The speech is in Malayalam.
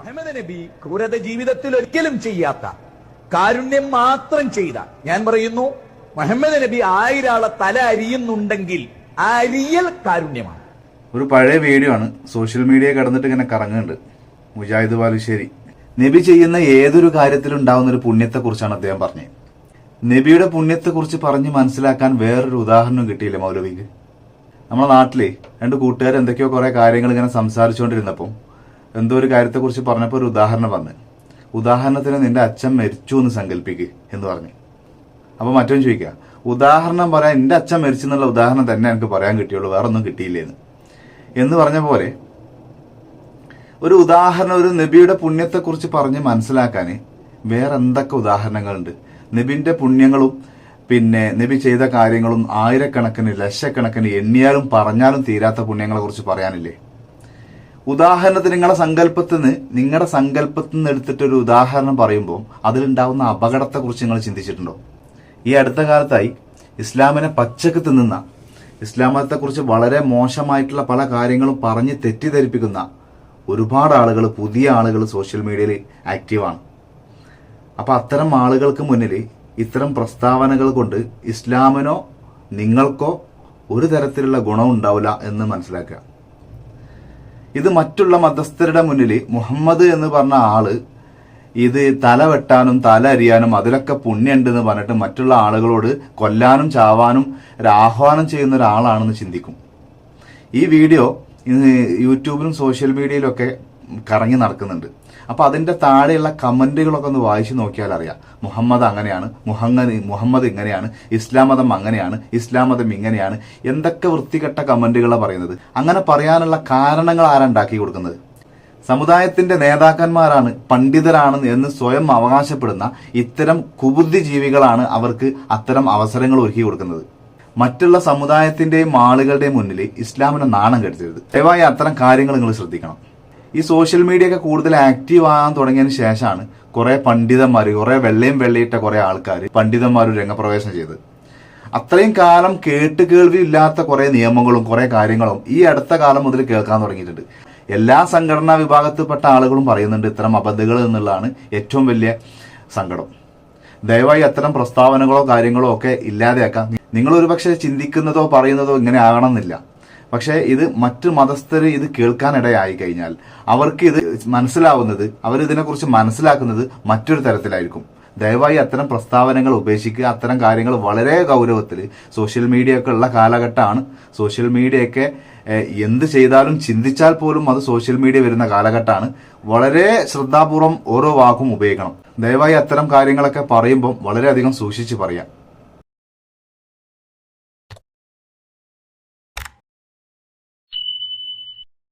മുഹമ്മദ് നബി ക്രൂരത ജീവിതത്തിൽ ഒരിക്കലും ചെയ്യാത്ത കാരുണ്യം മാത്രം ചെയ്ത. ഞാൻ പറയുന്നു മുഹമ്മദ് നബി ആയിരാളെ തല അരിയുന്നുണ്ടെങ്കിൽ ആ അരിയൽ കാരുണ്യമാണ്. ഒരു പഴയ വീഡിയോ ആണ്. സോഷ്യൽ മീഡിയ കടന്നിട്ട് ഇങ്ങനെ കറങ്ങുന്നുണ്ട്. മുജാഹിദ് ബാലുശ്ശേരി. നബി ചെയ്യുന്ന ഏതൊരു കാര്യത്തിലുണ്ടാവുന്ന ഒരു പുണ്യത്തെക്കുറിച്ചാണ് അദ്ദേഹം പറഞ്ഞത്. നബിയുടെ പുണ്യത്തെക്കുറിച്ച് പറഞ്ഞ് മനസ്സിലാക്കാൻ വേറൊരു ഉദാഹരണം കിട്ടിയില്ല മൗലവിക്ക്? നമ്മുടെ നാട്ടിലെ രണ്ട് കൂട്ടുകാർ എന്തൊക്കെയോ കുറെ കാര്യങ്ങൾ ഇങ്ങനെ സംസാരിച്ചുകൊണ്ടിരുന്നപ്പം എന്തോ ഒരു കാര്യത്തെക്കുറിച്ച് പറഞ്ഞപ്പോൾ ഒരു ഉദാഹരണം പറഞ്ഞു ഉദാഹരണത്തിന് നിന്റെ അച്ഛൻ മരിച്ചു എന്ന് സങ്കല്പിക്ക് എന്ന് പറഞ്ഞു. അപ്പോൾ മറ്റൊന്ന് ചോദിക്കുക ഉദാഹരണം പറയാൻ എന്റെ അച്ഛൻ മരിച്ചു എന്നുള്ള ഉദാഹരണം തന്നെ എനിക്ക് പറയാൻ കിട്ടിയുള്ളൂ വേറെ ഒന്നും കിട്ടിയില്ലേന്ന്. എന്ന് പറഞ്ഞ പോലെ ഒരു ഉദാഹരണം ഒരു നബിയുടെ പുണ്യത്തെക്കുറിച്ച് പറഞ്ഞ് മനസ്സിലാക്കാൻ വേറെ എന്തൊക്കെ ഉദാഹരണങ്ങളുണ്ട്? നബിന്റെ പുണ്യങ്ങളും പിന്നെ നബി ചെയ്ത കാര്യങ്ങളും ആയിരക്കണക്കിന് ലക്ഷക്കണക്കിന് എണ്ണിയാലും പറഞ്ഞാലും തീരാത്ത പുണ്യങ്ങളെ കുറിച്ച് പറയാനില്ലേ? ഉദാഹരണത്തിന് നിങ്ങളുടെ സങ്കല്പത്തിൽ നിന്ന് നിങ്ങളുടെ സങ്കല്പത്തിൽ നിന്ന് എടുത്തിട്ടൊരു ഉദാഹരണം പറയുമ്പോൾ അതിലുണ്ടാവുന്ന അപകടത്തെക്കുറിച്ച് നിങ്ങൾ ചിന്തിച്ചിട്ടുണ്ടോ? ഈ അടുത്ത കാലത്തായി ഇസ്ലാമിനെ പച്ചക്ക് തിന്നുന്ന ഇസ്ലാം മതത്തെക്കുറിച്ച് വളരെ മോശമായിട്ടുള്ള പല കാര്യങ്ങളും പറഞ്ഞ് തെറ്റിദ്ധരിപ്പിക്കുന്ന ഒരുപാട് ആളുകൾ പുതിയ ആളുകൾ സോഷ്യൽ മീഡിയയിൽ ആക്റ്റീവാണ്. അപ്പോൾ അത്തരം ആളുകൾക്ക് മുന്നിൽ ഇത്തരം പ്രസ്താവനകൾ കൊണ്ട് ഇസ്ലാമിനോ നിങ്ങൾക്കോ ഒരു തരത്തിലുള്ള ഗുണമുണ്ടാവില്ല എന്ന് മനസ്സിലാക്കുക. ഇത് മറ്റുള്ള മതസ്ഥരുടെ മുന്നിൽ മുഹമ്മദ് എന്ന് പറഞ്ഞ ആൾ ഇത് തല വെട്ടാനും തല അരിയാനും അതിലൊക്കെ പുണ്യുണ്ട് എന്ന് പറഞ്ഞിട്ട് മറ്റുള്ള ആളുകളോട് കൊല്ലാനും ചാവാനും ഒരാഹ്വാനം ചെയ്യുന്ന ഒരാളാണെന്ന് ചിന്തിക്കും. ഈ വീഡിയോ യൂട്യൂബിലും സോഷ്യൽ മീഡിയയിലൊക്കെ കറങ്ങി നടക്കുന്നുണ്ട്. അപ്പോൾ അതിന്റെ താഴെയുള്ള കമന്റുകളൊക്കെ ഒന്ന് വായിച്ചു നോക്കിയാൽ അറിയാം. മുഹമ്മദ് അങ്ങനെയാണ് മുഹമ്മദ് മുഹമ്മദ് ഇങ്ങനെയാണ് ഇസ്ലാം മതം അങ്ങനെയാണ് ഇസ്ലാം മതം ഇങ്ങനെയാണ്. എന്തൊക്കെ വൃത്തികെട്ട കമന്റുകളാണ് പറയുന്നത്. അങ്ങനെ പറയാനുള്ള കാരണങ്ങൾ ആരാണ്ടാക്കി കൊടുക്കുന്നത്? സമുദായത്തിന്റെ നേതാക്കന്മാരാണ് പണ്ഡിതരാണ് എന്ന് സ്വയം അവകാശപ്പെടുന്ന ഇത്തരം കുബുദ്ധി ജീവികളാണ് അവർക്ക് അത്തരം അവസരങ്ങൾ ഒരുക്കി കൊടുക്കുന്നത്. മറ്റുള്ള സമുദായത്തിന്റെയും ആളുകളുടെയും മുന്നിൽ ഇസ്ലാമിനെ നാണം കെടുത്തരുത്. ദയവായി അത്തരം കാര്യങ്ങൾ നിങ്ങൾ ശ്രദ്ധിക്കണം. ഈ സോഷ്യൽ മീഡിയ ഒക്കെ കൂടുതൽ ആക്റ്റീവ് ആകാൻ തുടങ്ങിയതിന് ശേഷമാണ് കുറെ പണ്ഡിതന്മാർ കുറെ വെള്ളയും വെള്ളയിട്ട കുറെ ആൾക്കാർ പണ്ഡിതന്മാർ രംഗപ്രവേശനം ചെയ്തത്. അത്രയും കാലം കേട്ട് കേൾവി ഇല്ലാത്ത കുറെ നിയമങ്ങളും കുറെ കാര്യങ്ങളും ഈ അടുത്ത കാലം മുതൽ കേൾക്കാൻ തുടങ്ങിയിട്ടുണ്ട്. എല്ലാ സംഘടനാ വിഭാഗത്തിൽപ്പെട്ട ആളുകളും പറയുന്നുണ്ട് ഇത്തരം അബദ്ധങ്ങൾ എന്നുള്ളതാണ് ഏറ്റവും വലിയ സങ്കടം. ദയവായി അത്തരം പ്രസ്താവനകളോ കാര്യങ്ങളോ ഒക്കെ ഇല്ലാതെയാക്കാം. നിങ്ങൾ ഒരുപക്ഷെ ചിന്തിക്കുന്നതോ പറയുന്നതോ ഇങ്ങനെ ആകണമെന്നില്ല. പക്ഷേ ഇത് മറ്റു മതസ്ഥർ ഇത് കേൾക്കാനിടയായി കഴിഞ്ഞാൽ അവർക്ക് ഇത് മനസ്സിലാവുന്നത് അവർ ഇതിനെക്കുറിച്ച് മനസ്സിലാക്കുന്നത് മറ്റൊരു തരത്തിലായിരിക്കും. ദയവായി അത്തരം പ്രസ്താവനകൾ ഉപേക്ഷിക്കുക. അത്തരം കാര്യങ്ങൾ വളരെ ഗൗരവത്തിൽ സോഷ്യൽ മീഡിയ ഒക്കെ ഉള്ള കാലഘട്ടമാണ്. സോഷ്യൽ മീഡിയയൊക്കെ എന്ത് ചെയ്താലും ചിന്തിച്ചാൽ പോലും അത് സോഷ്യൽ മീഡിയ വരുന്ന കാലഘട്ടമാണ്. വളരെ ശ്രദ്ധാപൂർവം ഓരോ വാക്കും ഉപയോഗിക്കണം. ദയവായി അത്തരം കാര്യങ്ങളൊക്കെ പറയുമ്പം വളരെയധികം സൂക്ഷിച്ച് പറയാം.